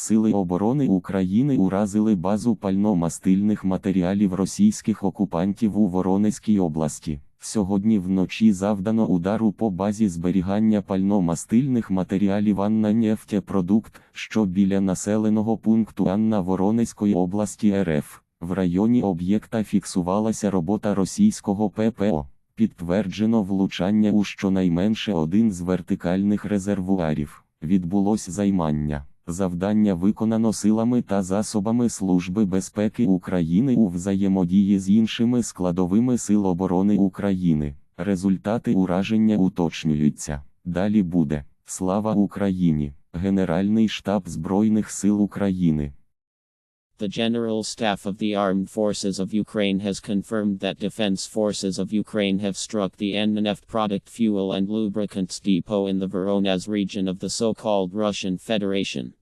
Сили оборони України уразили базу пально-мастильних матеріалів російських окупантів у Воронезькій області. Сьогодні вночі завдано удару по базі зберігання пально-мастильних матеріалів Анна Нефтепродукт, що біля населеного пункту Анна Воронезької області РФ. В районі об'єкта фіксувалася робота російського ППО. Підтверджено влучання у щонайменше один з вертикальних резервуарів. Відбулось займання. Завдання виконано силами та засобами Служби безпеки України у взаємодії з іншими складовими сил оборони України. Результати ураження уточнюються. Далі буде. Слава Україні! Генеральний штаб Збройних сил України. The General Staff of the Armed Forces of Ukraine has confirmed that Defense Forces of Ukraine have struck the NNF product fuel and lubricants depot in the Voronezh region of the so called Russian Federation.